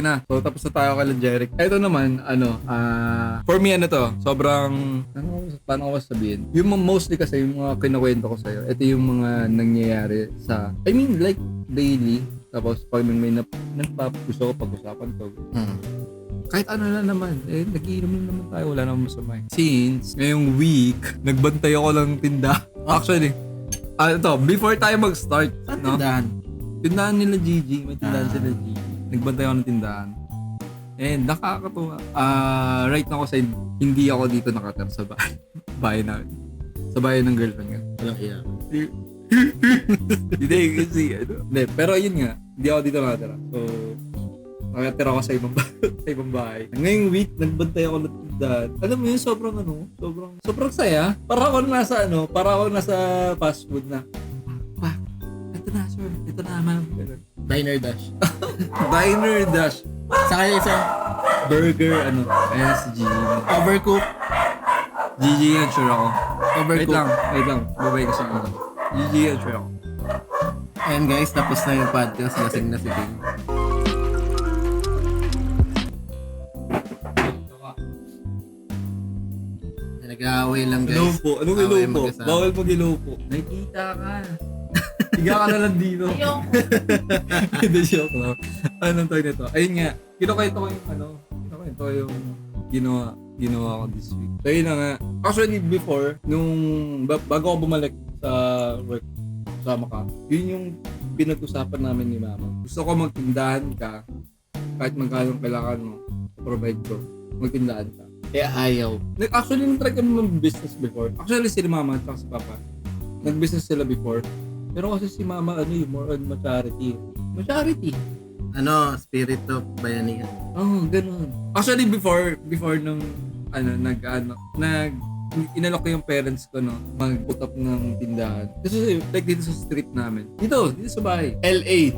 okay na. So, tapos na tayo kay Jeric. Ito naman, ano, ah, for me, ano to, sobrang, ano, paano ko sabihin? Yung mga- mostly kasi, yung mga kinakwento ko sa'yo, ito yung mga nangyayari sa, I mean, like, daily. Tapos, pag may, may nap, nagpap, gusto ko pag-usapan to. Hmm. Kahit ano na naman, eh, nagiinom na naman tayo, wala namang masama. eh. Since, ngayong week, nagbantay ako ng tinda. Actually, ah, ito, before tayo mag-start, no? tindahan? tindahan nila Gigi, may tindahan Ah. sila Gigi. Nagbantay ako ng tindahan. And nakakatuwa. Ah, right now kasi hindi ako dito nakatira sa bahay. bahay na. Sa bahay ng girlfriend ko. Walang iya. hindi kasi ano. Hindi, pero yun nga, hindi ako dito nakatira. So, nakatira ako sa ibang bahay. sa ibang bahay. Ngayong week, nagbantay ako ng tindahan. Alam mo yun, sobrang ano, sobrang, sobrang saya. Para ako nasa ano, para ako nasa fast food na, ito na sir, ito na ma'am. Ganun. Diner Dash. Diner Dash. Sa kanya isa, Burger, ano. Ayan si Gigi. overcook. Gigi yan, sure ako. Wait Overcook. lang, wait lang. Babay kasi ako. Gigi yan, sure ako. Ayan guys, tapos na yung podcast. Lasing na si Ting. Nag-aaway lang Hello guys. po. Anong Away hello po? Bawal mag hello po. Nakikita ka. Higa ka na lang dito. Hindi, joke lang. Anong tawag nito? Ayun nga. Kinukwento ko yung ano. Kinukwento ko yung ginawa ginawa ko this week. So yun na nga. Actually, before, nung ba- bago ako bumalik sa work, kasama ka, yun yung pinag-usapan namin ni mama. Gusto ko magtindahan ka, kahit magkano kailangan mo, provide ko, magtindahan ka. Kaya ayaw. Nag actually nag-try kami mag-business before. Actually si mama at si papa. Nag-business sila before. Pero kasi si mama ano yung more on charity. Charity. Ano, spirit of bayanihan. Oh, ganun. Actually before before nung ano nag ano nag inalok ko yung parents ko no mag-put up ng tindahan. Kasi like dito sa street namin. Dito, dito sa bahay. LA.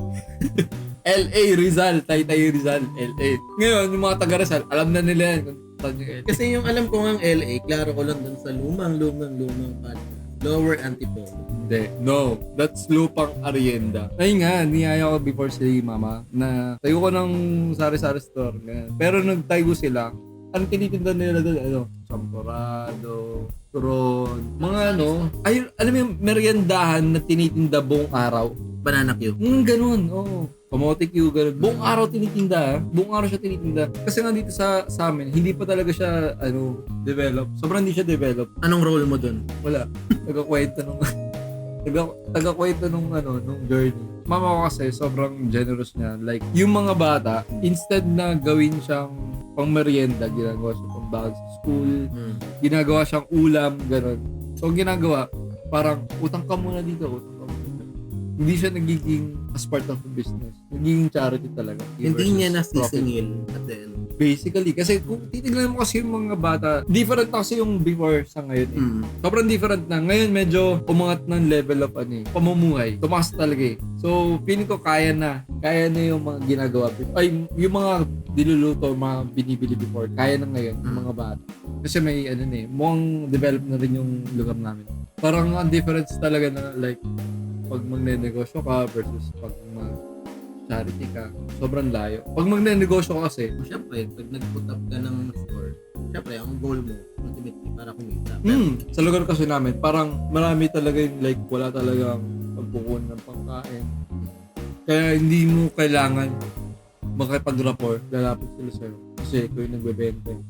LA Rizal, Taytay Rizal, LA. Ngayon, yung mga taga Rizal, alam na nila yan kung saan yung LA. Kasi yung alam ko nga LA, klaro ko lang dun sa lumang, lumang, lumang podcast. Lower Antipolo. Hindi. No. That's Lupang Arienda. Ayun nga, niyaya ko before si mama na tayo ko ng sari-sari store. Ganyan. Pero nagtayo sila, ang tinitinda nila doon, ano, champorado, turon, mga ano, ay, alam mo yung meriendahan na tinitinda buong araw. Banana Q. Hmm, ganun, oo. Kamote Q, ganun. Buong araw tinitinda, ah. buong araw siya tinitinda. Kasi nga dito sa, sa amin, hindi pa talaga siya, ano, develop. Sobrang hindi siya develop. Anong role mo dun? Wala. Taga-kwento nung taga taga-kwento nung ano, nung journey. Mama ko kasi sobrang generous niya. Like, yung mga bata, instead na gawin siyang pang merienda, ginagawa siya pang bag sa school, Hmm. ginagawa siyang ulam, gano'n. So, ginagawa, parang utang ka muna dito, utang ka muna dito. Hindi siya nagiging as part of the business. Nagiging charity talaga. Hindi niya nasisingil at the end. Basically, kasi kung titignan mo kasi yung mga bata, different na kasi yung before sa ngayon eh. Hmm. Sobrang different na. Ngayon medyo umangat ng level of ano eh, pamumuhay. Tumaas talaga eh. So, feeling ko kaya na. Kaya na yung mga ginagawa. Ay, yung mga diluluto, mga binibili before, kaya na ngayon yung mga bata. Kasi may ano eh, mukhang develop na rin yung lugar namin. Parang ang difference talaga na like, pag magne-negosyo ka versus pag mag charity ka, sobrang layo. Pag magne-negosyo ka kasi, Siyempre, pag nag-put up ka ng store, siyempre, ang goal mo, ultimately, para kumita. Pero, Hmm, sa lugar kasi namin, parang marami talaga yung like wala talagang pagkukunan ng pangkain. Kaya hindi mo kailangan makipag-rapport, lalapit sila sa'yo. Kasi ikaw yung nagbebenta. eh.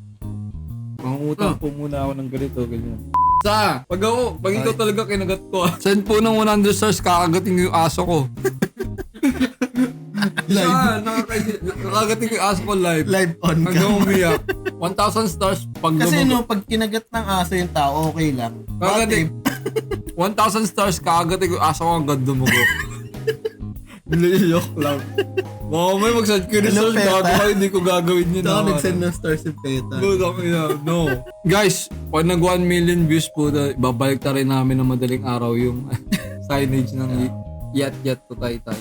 Mangungutang Oh. po muna ako ng ganito, ganyan. Sa, pag ako, pag ikaw talaga kinagat ko, ah. send po ng 100 stars, kakagating ko yung aso ko. live. Sa, nakaka- ko yung aso ko live. live on ka. Hanggang umiyak. 1,000 stars pag Kasi lumago. no, pag kinagat ng aso yung tao, okay lang. Kagating. 1,000 stars kagating ko aso ko hanggang dumugo. Nililok lang. Mga may mag-send ko rin Ano, sa peta? gagawa, hindi ko gagawin yun. Ito ako na- nag-send ng stars yung peta. Good, okay na. No. Guys, pag nag 1 million views po, na, babalik ta rin namin ng madaling araw yung signage ng Yat Yat to Taytay.